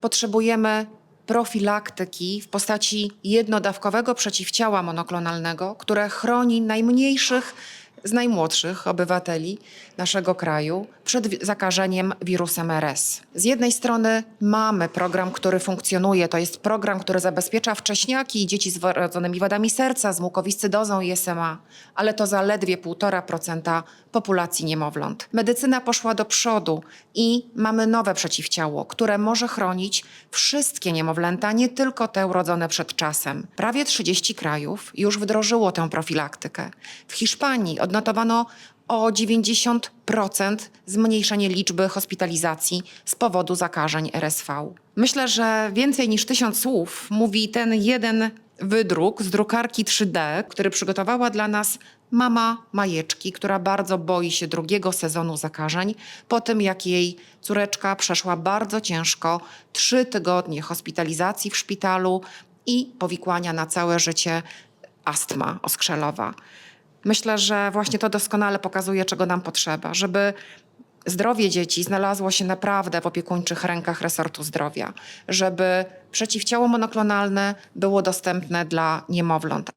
Potrzebujemy profilaktyki w postaci jednodawkowego przeciwciała monoklonalnego, które chroni najmniejszych z najmłodszych obywateli naszego kraju przed zakażeniem wirusem RS. Z jednej strony mamy program, który funkcjonuje, to jest program, który zabezpiecza wcześniaki i dzieci z wrodzonymi wadami serca, z mukowiscydozą i SMA, ale to zaledwie 1,5% populacji niemowląt. Medycyna poszła do przodu i mamy nowe przeciwciało, które może chronić wszystkie niemowlęta, nie tylko te urodzone przed czasem. Prawie 30 krajów już wdrożyło tę profilaktykę. W Hiszpanii odnotowano o 90% zmniejszenie liczby hospitalizacji z powodu zakażeń RSV. Myślę, że więcej niż tysiąc słów mówi ten jeden wydruk z drukarki 3D, który przygotowała dla nas mama Majeczki, która bardzo boi się drugiego sezonu zakażeń po tym, jak jej córeczka przeszła bardzo ciężko trzy tygodnie hospitalizacji w szpitalu i powikłania na całe życie astma oskrzelowa. Myślę, że właśnie to doskonale pokazuje, czego nam potrzeba, żeby zdrowie dzieci znalazło się naprawdę w opiekuńczych rękach resortu zdrowia, żeby przeciwciało monoklonalne było dostępne dla niemowląt.